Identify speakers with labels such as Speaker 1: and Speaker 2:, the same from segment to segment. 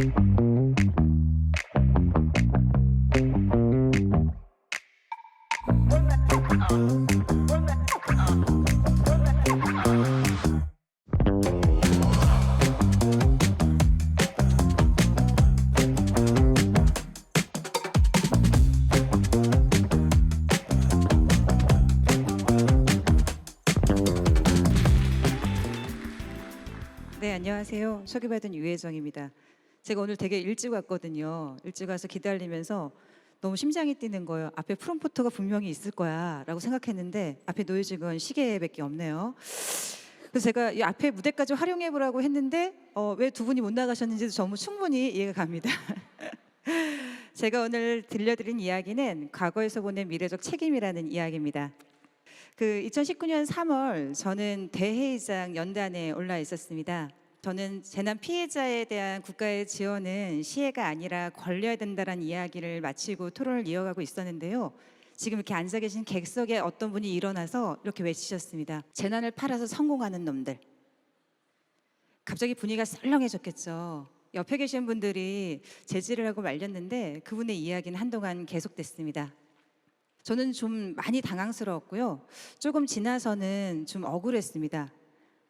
Speaker 1: 네, 안녕하세요. 소개받은 유혜정입니다. 제가 오늘 되게 일찍 왔거든요. 일찍 와서 기다리면서 너무 심장이 뛰는 거예요. 앞에 프롬포터가 분명히 있을 거야라고 생각했는데 앞에 놓여진 건 시계밖에 없네요. 그래서 제가 이 앞에 무대까지 활용해 보라고 했는데 어, 왜 두 분이 못 나가셨는지도 너무 충분히 이해가 갑니다. 제가 오늘 들려드린 이야기는 과거에서 보낸 미래적 책임이라는 이야기입니다. 그 2019년 3월 저는 대회의장 연단에 올라 있었습니다. 저는 재난 피해자에 대한 국가의 지원은 시혜가 아니라 걸려야 된다는 이야기를 마치고 토론을 이어가고 있었는데요. 지금 이렇게 앉아 계신 객석에 어떤 분이 일어나서 이렇게 외치셨습니다. 재난을 팔아서 성공하는 놈들. 갑자기 분위기가 썰렁해졌겠죠. 옆에 계신 분들이 제지를 하고 말렸는데 그분의 이야기는 한동안 계속됐습니다. 저는 좀 많이 당황스러웠고요. 조금 지나서는 좀 억울했습니다.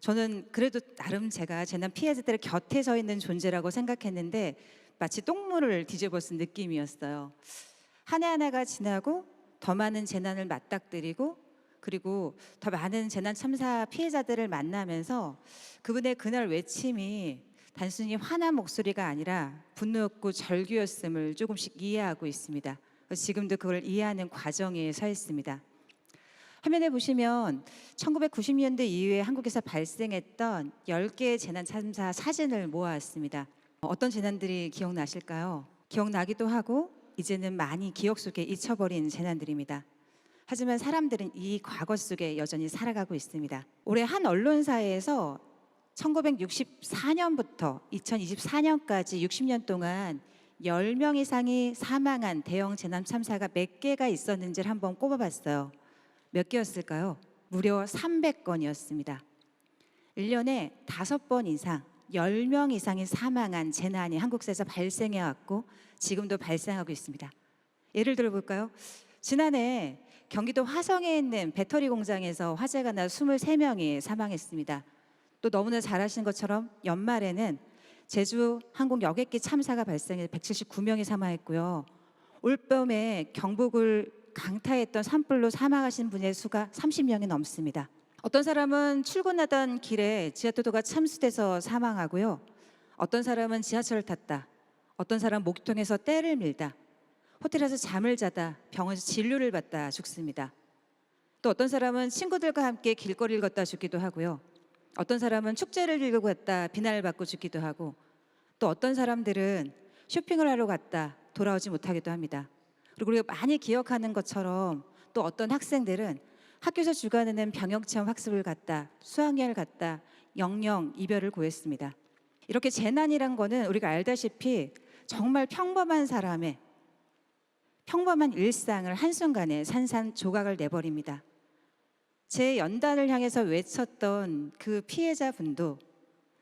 Speaker 1: 저는 그래도 나름 제가 재난 피해자들의 곁에 서 있는 존재라고 생각했는데 마치 똥물을 뒤집어 쓴 느낌이었어요. 한 해 하나가 지나고 더 많은 재난을 맞닥뜨리고 그리고 더 많은 재난 참사 피해자들을 만나면서 그분의 그날 외침이 단순히 화난 목소리가 아니라 분노였고 절규였음을 조금씩 이해하고 있습니다. 지금도 그걸 이해하는 과정에 서 있습니다. 화면에 보시면 1990년대 이후에 한국에서 발생했던 10개의 재난 참사 사진을 모아왔습니다. 어떤 재난들이 기억나실까요? 기억나기도 하고 이제는 많이 기억 속에 잊혀버린 재난들입니다. 하지만 사람들은 이 과거 속에 여전히 살아가고 있습니다. 올해 한 언론사에서 1964년부터 2024년까지 60년 동안 10명 이상이 사망한 대형 재난 참사가 몇 개가 있었는지를 한번 꼽아봤어요. 몇 개였을까요? 무려 300건이었습니다. 1년에 5번 이상 10명 이상이 사망한 재난이 한국에서 발생해 왔고 지금도 발생하고 있습니다. 예를 들어 볼까요? 지난해 경기도 화성에 있는 배터리 공장에서 화재가 나 23명이 사망했습니다. 또 너무나 잘 아시는 것처럼 연말에는 제주 항공 여객기 참사가 발생해 179명이 사망했고요. 올봄에 경북을 강타했던 산불로 사망하신 분의 수가 30명이 넘습니다. 어떤 사람은 출근하던 길에 지하도도가 참수돼서 사망하고요. 어떤 사람은 지하철을 탔다. 어떤 사람은 목통에서 때를 밀다. 호텔에서 잠을 자다 병원에서 진료를 받다 죽습니다. 또 어떤 사람은 친구들과 함께 길거리를 걷다 죽기도 하고요. 어떤 사람은 축제를 즐기고 갔다 비난을 받고 죽기도 하고 또 어떤 사람들은 쇼핑을 하러 갔다 돌아오지 못하기도 합니다. 그리고 우리가 많이 기억하는 것처럼 또 어떤 학생들은 학교에서 주관하는 병역체험 학습을 갔다 수학여행을 갔다 영영 이별을 고했습니다. 이렇게 재난이란 거는 우리가 알다시피 정말 평범한 사람의 평범한 일상을 한순간에 산산조각을 내버립니다. 제 연단을 향해서 외쳤던 그 피해자분도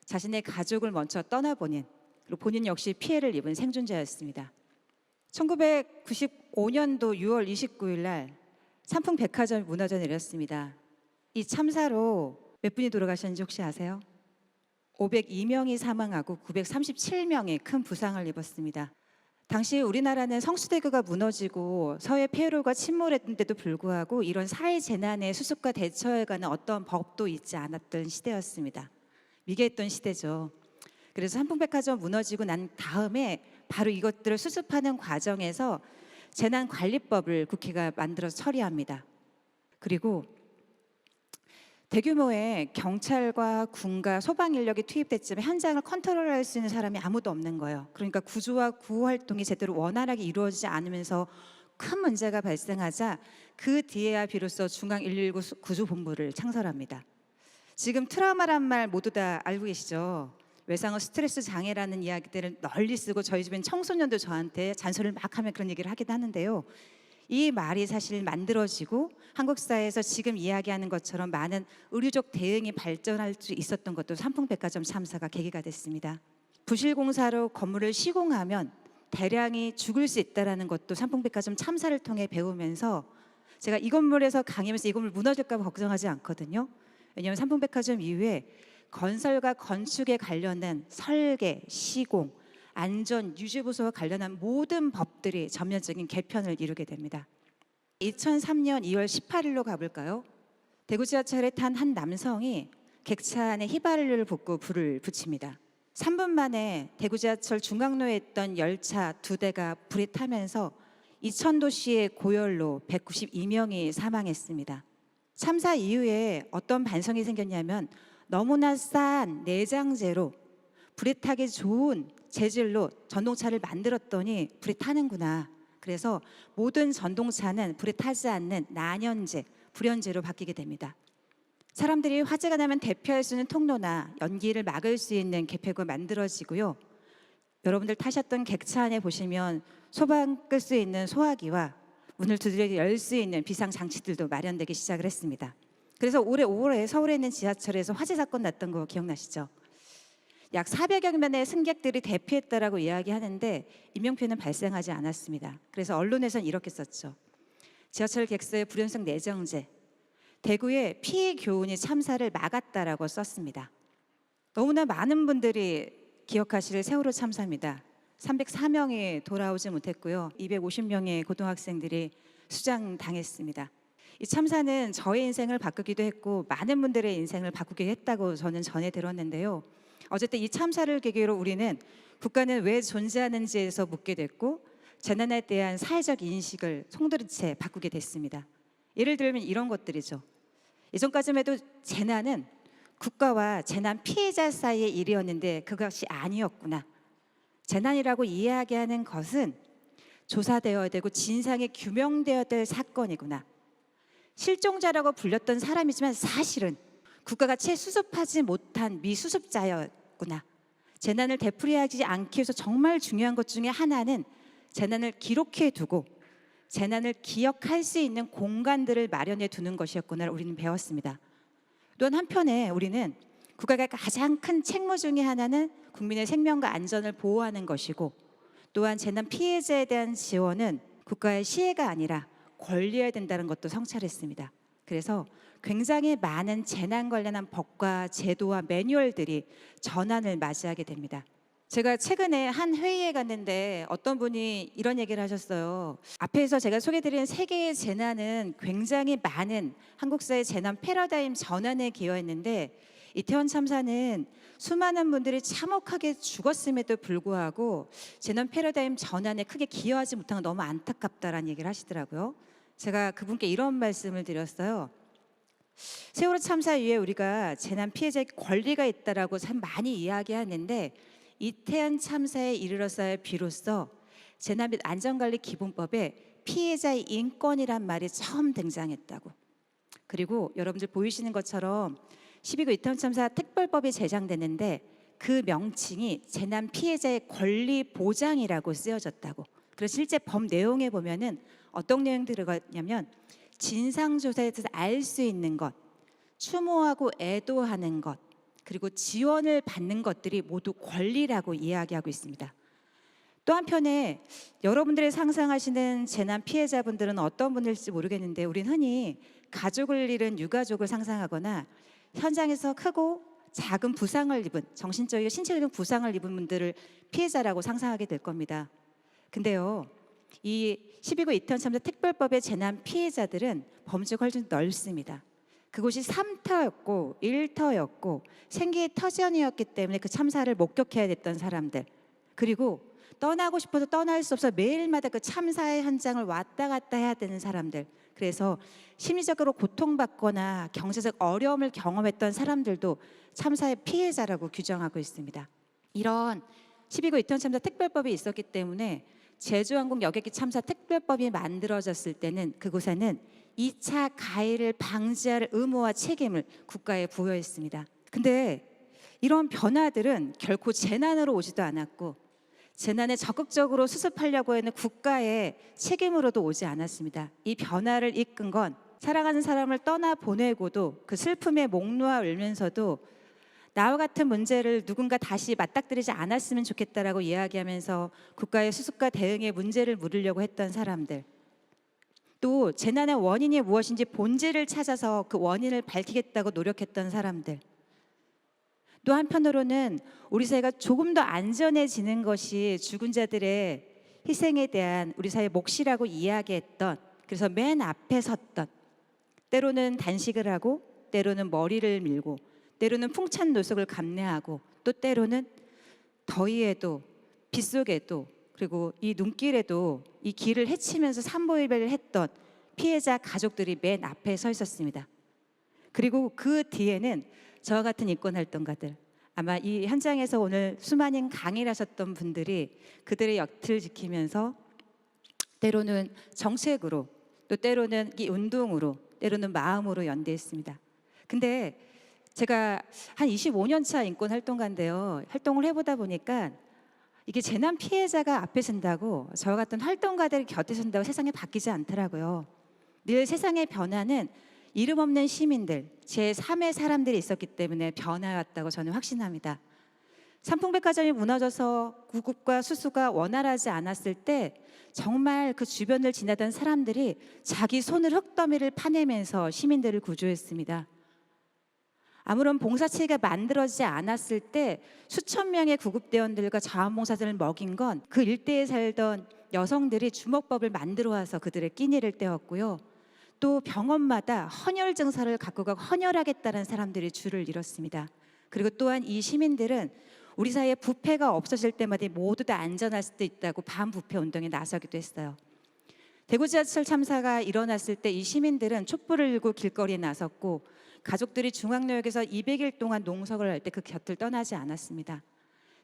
Speaker 1: 자신의 가족을 먼저 떠나보낸 그리고 본인 역시 피해를 입은 생존자였습니다. 1995년도 6월 29일 날 삼풍 백화점이 무너져 내렸습니다. 이 참사로 몇 분이 돌아가셨는지 혹시 아세요? 502명이 사망하고 937명이 큰 부상을 입었습니다. 당시 우리나라는 성수대교가 무너지고 서해 폐로가 침몰했는데도 불구하고 이런 사회 재난의 수습과 대처에 관한 어떤 법도 있지 않았던 시대였습니다. 미개했던 시대죠. 그래서 한풍백화점 무너지고 난 다음에 바로 이것들을 수습하는 과정에서 재난관리법을 국회가 만들어서 처리합니다. 그리고 대규모의 경찰과 군과 소방 인력이 투입됐지만 현장을 컨트롤할 수 있는 사람이 아무도 없는 거예요. 그러니까 구조와 구호 활동이 제대로 원활하게 이루어지지 않으면서 큰 문제가 발생하자 그 뒤에야 비로소 중앙 119 구조본부를 창설합니다. 지금 트라우마란 말 모두 다 알고 계시죠? 외상후 스트레스 장애라는 이야기들을 널리 쓰고 저희 집엔 청소년도 저한테 잔소리를 막 하면 그런 얘기를 하기도 하는데요. 이 말이 사실 만들어지고 한국 사회에서 지금 이야기하는 것처럼 많은 의료적 대응이 발전할 수 있었던 것도 삼풍백화점 참사가 계기가 됐습니다. 부실공사로 건물을 시공하면 대량이 죽을 수 있다라는 것도 삼풍백화점 참사를 통해 배우면서 제가 이 건물에서 강의하면서 이 건물 무너질까 봐 걱정하지 않거든요. 왜냐하면 삼풍백화점 이후에 건설과 건축에 관련된 설계, 시공, 안전, 유지 보수와 관련한 모든 법들이 전면적인 개편을 이루게 됩니다. 2003년 2월 18일로 가볼까요? 대구 지하철에 탄 한 남성이 객차 안에 휘발유를 붓고 불을 붙입니다. 3분 만에 대구 지하철 중앙로에 있던 열차 두 대가 불에 타면서 이천 도시의 고열로 192명이 사망했습니다. 참사 이후에 어떤 반성이 생겼냐면 너무나 싼 내장재로 불에 타기 좋은 재질로 전동차를 만들었더니 불에 타는구나. 그래서 모든 전동차는 불에 타지 않는 난연제, 불연제로 바뀌게 됩니다. 사람들이 화재가 나면 대피할 수 있는 통로나 연기를 막을 수 있는 계획이 만들어지고요. 여러분들 타셨던 객차 안에 보시면 소방 끌 수 있는 소화기와 문을 두드려 열 수 있는 비상 장치들도 마련되기 시작을 했습니다. 그래서 올해 5월에 서울에 있는 지하철에서 화재 사건 났던 거 기억나시죠? 약 400여 명의 승객들이 대피했다라고 이야기하는데 인명피해는 발생하지 않았습니다. 그래서 언론에서는 이렇게 썼죠. 지하철 객서의 불연성 내정제, 대구의 피해 교훈이 참사를 막았다라고 썼습니다. 너무나 많은 분들이 기억하실 세월호 참사입니다. 304명이 돌아오지 못했고요. 250명의 고등학생들이 수장당했습니다. 이 참사는 저의 인생을 바꾸기도 했고 많은 분들의 인생을 바꾸게 했다고 저는 전해 들었는데요. 어쨌든 이 참사를 계기로 우리는 국가는 왜 존재하는지에서 묻게 됐고 재난에 대한 사회적 인식을 송두리째 바꾸게 됐습니다. 예를 들면 이런 것들이죠. 예전까지만 해도 재난은 국가와 재난 피해자 사이의 일이었는데 그것이 아니었구나. 재난이라고 이야기하는 것은 조사되어야 되고 진상이 규명되어야 될 사건이구나. 실종자라고 불렸던 사람이지만 사실은 국가가 채 수습하지 못한 미수습자였구나. 재난을 되풀이하지 않기 위해서 정말 중요한 것 중에 하나는 재난을 기록해 두고 재난을 기억할 수 있는 공간들을 마련해 두는 것이었구나 우리는 배웠습니다. 또한 한편에 우리는 국가가 가장 큰 책무 중에 하나는 국민의 생명과 안전을 보호하는 것이고 또한 재난 피해자에 대한 지원은 국가의 시혜가 아니라 권리해야 된다는 것도 성찰했습니다. 그래서 굉장히 많은 재난 관련한 법과 제도와 매뉴얼들이 전환을 맞이하게 됩니다. 제가 최근에 한 회의에 갔는데 어떤 분이 이런 얘기를 하셨어요. 앞에서 제가 소개드린 세 개의 재난은 굉장히 많은 한국 사회 재난 패러다임 전환에 기여했는데 이태원 참사는 수많은 분들이 참혹하게 죽었음에도 불구하고 재난 패러다임 전환에 크게 기여하지 못한 건 너무 안타깝다라는 얘기를 하시더라고요. 제가 그분께 이런 말씀을 드렸어요. 세월호 참사 이후에 우리가 재난 피해자의 권리가 있다라고 참 많이 이야기하는데 이태원 참사에 이르러서야 비로소 재난 및 안전관리 기본법에 피해자의 인권이란 말이 처음 등장했다고. 그리고 여러분들 보이시는 것처럼 12구 이태원 참사 특별법이 제정됐는데 그 명칭이 재난 피해자의 권리 보장이라고 쓰여졌다고. 그래서 실제 법 내용에 보면은 어떤 내용 들어가냐면 진상조사에서 알 수 있는 것, 추모하고 애도하는 것, 그리고 지원을 받는 것들이 모두 권리라고 이야기하고 있습니다. 또 한편에 여러분들이 상상하시는 재난 피해자분들은 어떤 분일지 모르겠는데 우리는 흔히 가족을 잃은 유가족을 상상하거나 현장에서 크고 작은 부상을 입은 정신적이고 신체적인 부상을 입은 분들을 피해자라고 상상하게 될 겁니다. 근데요. 이 12구 이태원 참사 특별법의 재난 피해자들은 범죄가 훨씬 넓습니다. 그곳이 3터였고 1터였고 생계의 터전이었기 때문에 그 참사를 목격해야 됐던 사람들 그리고 떠나고 싶어서 떠날 수 없어 매일마다 그 참사의 현장을 왔다 갔다 해야 되는 사람들 그래서 심리적으로 고통받거나 경제적 어려움을 경험했던 사람들도 참사의 피해자라고 규정하고 있습니다. 이런 12구 이태원 참사 특별법이 있었기 때문에 제주항공 여객기 참사 특별법이 만들어졌을 때는 그곳에는 2차 가해를 방지할 의무와 책임을 국가에 부여했습니다. 근데 이런 변화들은 결코 재난으로 오지도 않았고 재난에 적극적으로 수습하려고 하는 국가의 책임으로도 오지 않았습니다. 이 변화를 이끈 건 사랑하는 사람을 떠나 보내고도 그 슬픔에 목 놓아 울면서도 나와 같은 문제를 누군가 다시 맞닥뜨리지 않았으면 좋겠다라고 이야기하면서 국가의 수습과 대응의 문제를 물으려고 했던 사람들. 또 재난의 원인이 무엇인지 본질을 찾아서 그 원인을 밝히겠다고 노력했던 사람들. 또 한편으로는 우리 사회가 조금 더 안전해지는 것이 죽은 자들의 희생에 대한 우리 사회 몫이라고 이야기했던 그래서 맨 앞에 섰던 때로는 단식을 하고 때로는 머리를 밀고 때로는 풍찬 노석을 감내하고 또 때로는 더위에도 빗속에도 그리고 이 눈길에도 이 길을 헤치면서 산보이배를 했던 피해자 가족들이 맨 앞에 서 있었습니다. 그리고 그 뒤에는 저와 같은 인권 활동가들 아마 이 현장에서 오늘 수많은 강의를 하셨던 분들이 그들의 역틀 지키면서 때로는 정책으로 또 때로는 이 운동으로 때로는 마음으로 연대했습니다. 근데 제가 한 25년 차 인권 활동가인데요. 활동을 해보다 보니까 이게 재난 피해자가 앞에 선다고 저와 같은 활동가들이 곁에 선다고 세상이 바뀌지 않더라고요. 늘 세상의 변화는 이름 없는 시민들, 제 3의 사람들이 있었기 때문에 변화였다고 저는 확신합니다. 삼풍백화점이 무너져서 구급과 수수가 원활하지 않았을 때 정말 그 주변을 지나던 사람들이 자기 손을 흙더미를 파내면서 시민들을 구조했습니다. 아무런 봉사체가 만들어지지 않았을 때 수천 명의 구급대원들과 자원봉사자를 먹인 건 그 일대에 살던 여성들이 주먹밥을 만들어 와서 그들의 끼니를 때웠고요. 또 병원마다 헌혈 증서를 갖고 가고 헌혈하겠다는 사람들이 줄을 이뤘습니다. 그리고 또한 이 시민들은 우리 사이에 부패가 없어질 때마다 모두 다 안전할 수도 있다고 반부패 운동에 나서기도 했어요. 대구 지하철 참사가 일어났을 때 이 시민들은 촛불을 들고 길거리에 나섰고 가족들이 중앙역에서 200일 동안 농석을 할 때 그 곁을 떠나지 않았습니다.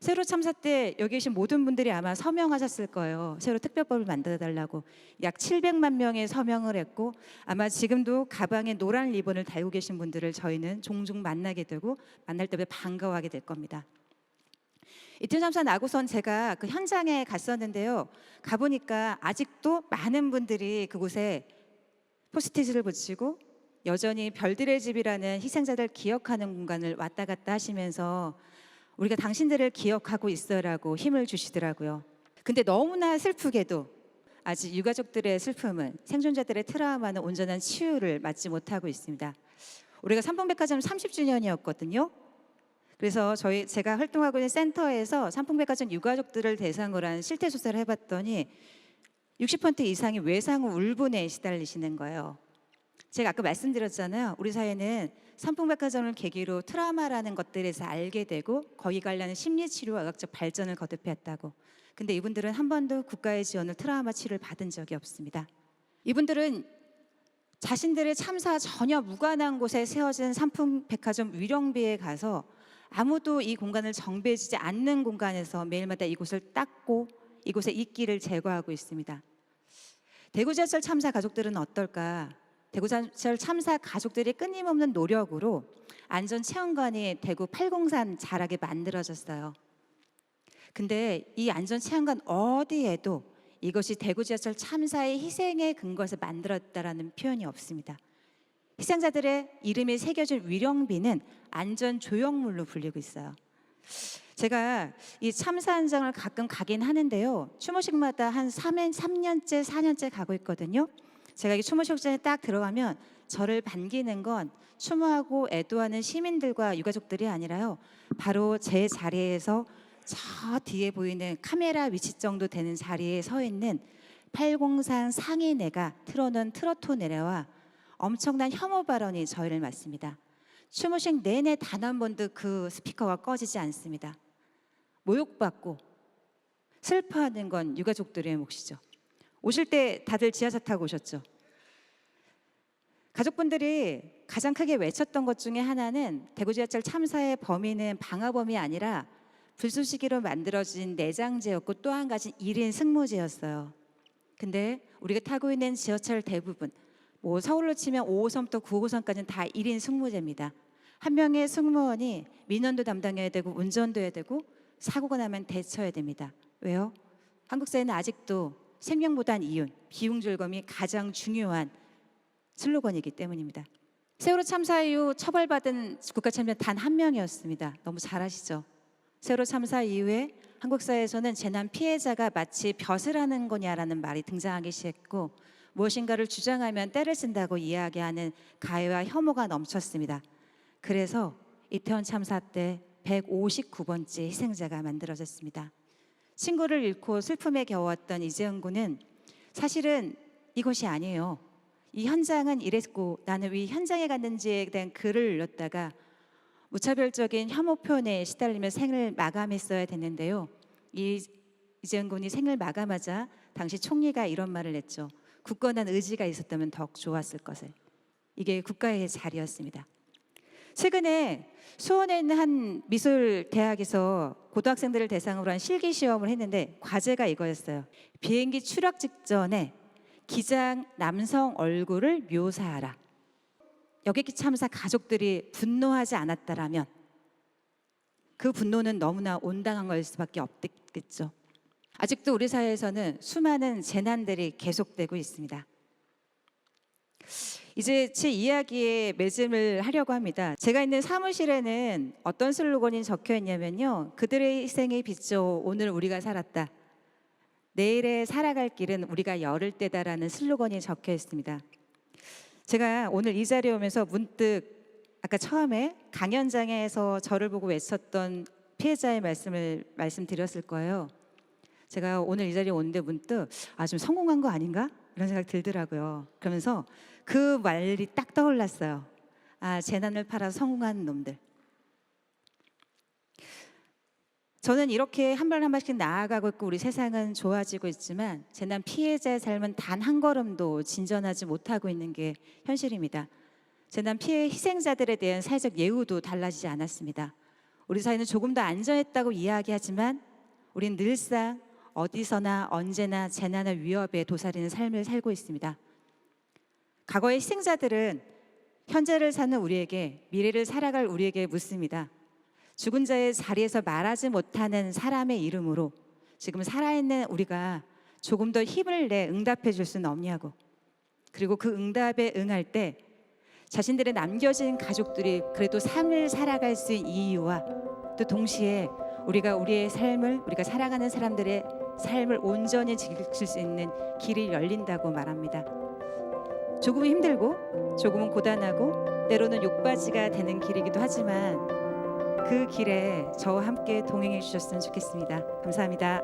Speaker 1: 세로 참사 때 여기 계신 모든 분들이 아마 서명하셨을 거예요. 세로 특별법을 만들어 달라고 약 700만 명의 서명을 했고 아마 지금도 가방에 노란 리본을 달고 계신 분들을 저희는 종종 만나게 되고 만날 때마다 반가워하게 될 겁니다. 이틀 참사 나고선 제가 그 현장에 갔었는데요. 가보니까 아직도 많은 분들이 그곳에 포스트잇을 붙이고 여전히 별들의 집이라는 희생자들 기억하는 공간을 왔다 갔다 하시면서 우리가 당신들을 기억하고 있어라고 힘을 주시더라고요. 근데 너무나 슬프게도 아직 유가족들의 슬픔은 생존자들의 트라우마는 온전한 치유를 맞지 못하고 있습니다. 우리가 삼풍백화점 30주년이었거든요. 그래서 저희 제가 활동하고 있는 센터에서 삼풍백화점 유가족들을 대상으로 한 실태 조사를 해봤더니 60% 이상이 외상 후 울분에 시달리시는 거예요. 제가 아까 말씀드렸잖아요. 우리 사회는 삼풍백화점을 계기로 트라우마라는 것들에서 알게 되고 거기 관련한 심리 치료와 의학적 발전을 거듭했다고. 근데 이분들은 한 번도 국가의 지원을 트라우마 치료를 받은 적이 없습니다. 이분들은 자신들의 참사와 전혀 무관한 곳에 세워진 삼풍백화점 위령비에 가서 아무도 이 공간을 정비해주지 않는 공간에서 매일마다 이곳을 닦고 이곳의 이끼를 제거하고 있습니다. 대구 지하철 참사 가족들은 어떨까? 대구지하철 참사 가족들이 끊임없는 노력으로 안전 체험관이 대구 팔공산 자락에 만들어졌어요. 근데 이 안전 체험관 어디에도 이것이 대구 지하철 참사의 희생의 근거에서 만들었다라는 표현이 없습니다. 희생자들의 이름이 새겨진 위령비는 안전 조형물로 불리고 있어요. 제가 이 참사 현장을 가끔 가긴 하는데요. 추모식마다 한 3년, 3년째, 4년째 가고 있거든요. 제가 이 추모식장에 딱 들어가면 저를 반기는 건 추모하고 애도하는 시민들과 유가족들이 아니라요. 바로 제 자리에서 저 뒤에 보이는 카메라 위치 정도 되는 자리에 서 있는 803 상인회가 틀어놓은 트로토 내려와 엄청난 혐오 발언이 저희를 맞습니다. 추모식 내내 단 한 번도 그 스피커가 꺼지지 않습니다. 모욕받고 슬퍼하는 건 유가족들의 몫이죠. 오실 때 다들 지하철 타고 오셨죠? 가족분들이 가장 크게 외쳤던 것 중에 하나는 대구 지하철 참사의 범인은 방화범이 아니라 불쏘시개로 만들어진 내장재였고 또 한 가지 1인 승무제였어요. 근데 우리가 타고 있는 지하철 대부분 뭐 서울로 치면 5호선부터 9호선까지는 다 1인 승무제입니다. 한 명의 승무원이 민원도 담당해야 되고 운전도 해야 되고 사고가 나면 대처해야 됩니다. 왜요? 한국 사회는 아직도 생명보단 이윤, 비용 절감이 가장 중요한 슬로건이기 때문입니다. 세월호 참사 이후 처벌받은 국가참변 단한 명이었습니다. 너무 잘 아시죠? 세월호 참사 이후에 한국 사회에서는 재난 피해자가 마치 벼슬 하는 거냐라는 말이 등장하기 시작했고 무엇인가를 주장하면 때를 쓴다고 이야기하는 가해와 혐오가 넘쳤습니다. 그래서 이태원 참사 때 159번째 희생자가 만들어졌습니다. 친구를 잃고 슬픔에 겨웠던 이재영 군은 사실은 이것이 아니에요. 이 현장은 이랬고 나는 왜 현장에 갔는지에 대한 글을 올렸다가 무차별적인 혐오 표현에 시달리며 생을 마감했어야 됐는데요. 이 이재영 군이 생을 마감하자 당시 총리가 이런 말을 했죠. 굳건한 의지가 있었다면 더욱 좋았을 것을. 이게 국가의 자리였습니다. 최근에 수원에 있는 한 미술 대학에서 고등학생들을 대상으로 한 실기 시험을 했는데 과제가 이거였어요. 비행기 추락 직전에 기장 남성 얼굴을 묘사하라. 여객기 참사 가족들이 분노하지 않았다라면 그 분노는 너무나 온당한 걸 수밖에 없겠죠. 아직도 우리 사회에서는 수많은 재난들이 계속되고 있습니다. 이제 제 이야기에 매짐을 하려고 합니다. 제가 있는 사무실에는 어떤 슬로건이 적혀 있냐면요. 그들의 희생에 비춰 오늘 우리가 살았다. 내일의 살아갈 길은 우리가 열을 때다라는 슬로건이 적혀 있습니다. 제가 오늘 이 자리에 오면서 문득 아까 처음에 강연장에서 저를 보고 외쳤던 피해자의 말씀을 말씀드렸을 거예요. 제가 오늘 이 자리에 오는데 문득 아 좀 성공한 거 아닌가 이런 생각 들더라고요. 그러면서 그 말이 딱 떠올랐어요. 아 재난을 팔아 성공한 놈들. 저는 이렇게 한 발 한 발씩 나아가고 있고 우리 세상은 좋아지고 있지만 재난 피해자의 삶은 단 한 걸음도 진전하지 못하고 있는 게 현실입니다. 재난 피해 희생자들에 대한 사회적 예우도 달라지지 않았습니다. 우리 사회는 조금 더 안전했다고 이야기하지만 우린 늘상 어디서나 언제나 재난의 위협에 도사리는 삶을 살고 있습니다. 과거의 희생자들은 현재를 사는 우리에게 미래를 살아갈 우리에게 묻습니다. 죽은 자의 자리에서 말하지 못하는 사람의 이름으로 지금 살아있는 우리가 조금 더 힘을 내 응답해 줄 수는 없냐고. 그리고 그 응답에 응할 때 자신들의 남겨진 가족들이 그래도 삶을 살아갈 수 있는 이유와 또 동시에 우리가 우리의 삶을 우리가 살아가는 사람들의 삶을 온전히 지킬 수 있는 길이 열린다고 말합니다. 조금은 힘들고 조금은 고단하고 때로는 욕바지가 되는 길이기도 하지만 그 길에 저와 함께 동행해 주셨으면 좋겠습니다. 감사합니다.